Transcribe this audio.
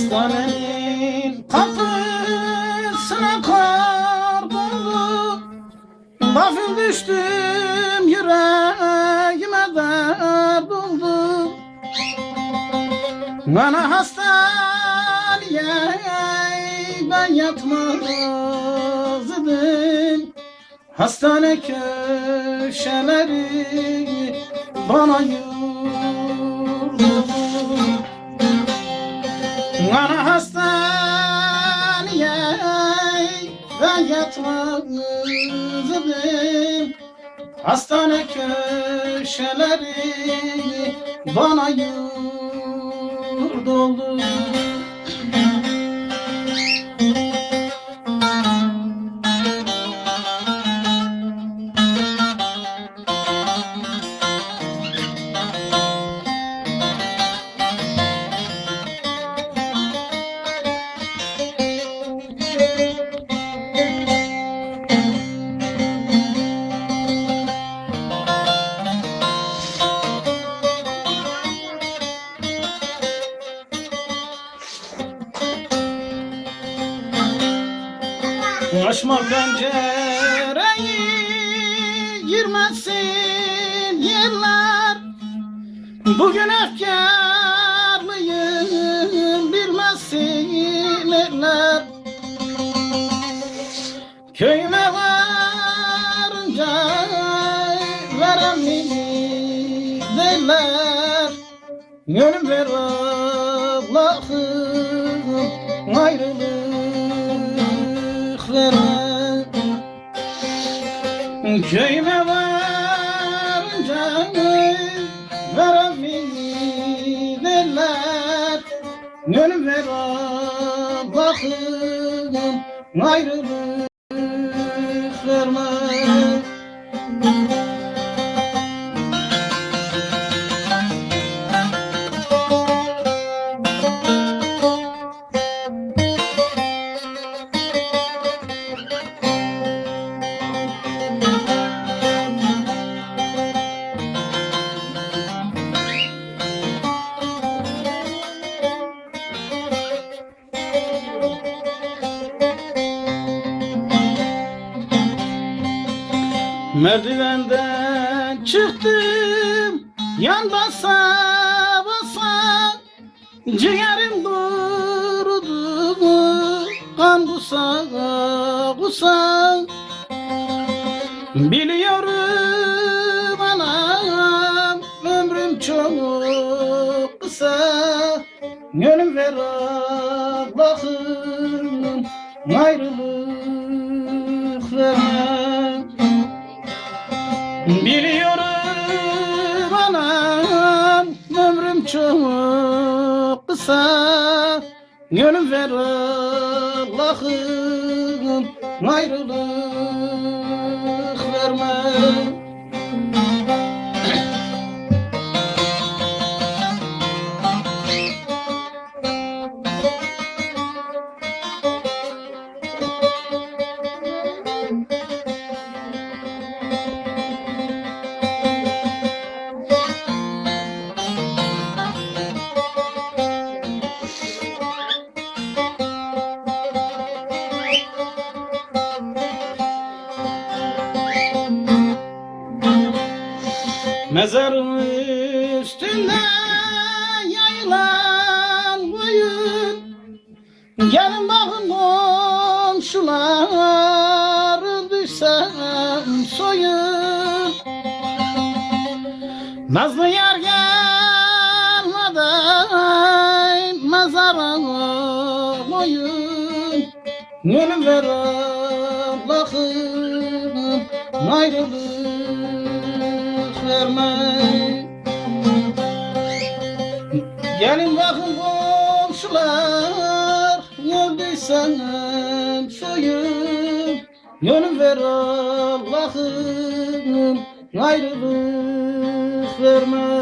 Hastanenin kapısına kar doldu Gafil düştüm yüreğime dert oldu Bana hastaneye ben yatmaz idim Hastane köşeleri bana yurdu yatmaz idim Hastane köşeleri bana yurt oldu Açma pencereyi girmesin yerler. Bugün efkarlıyım bilmesin eller Köyüme varınca veremli derler Gönül ver Allah'ım verme Köyüme varınca veremli derler. Gönül ver Allah'ım ayrılık Merdivenden çıktım yan basa basa. Ciğerim kurudu kan kusa kusa Biliyorum anam ömrüm çok kısa. Gönül ver Allah'ım ayrılık Biliyorum anam ömrüm çok kısa. Gönül ver Allah'ım ayrılık verme Mezarın üstünde yayılan koyun Gelin bakın komşular düşsem soyun. Nazlı yar gelmeden mezara koyun Gönül ver Allah'ım ayrılık verme Gelin bakın komşular Gördüysem soyun Gönül ver Allah'ım ayrılık verme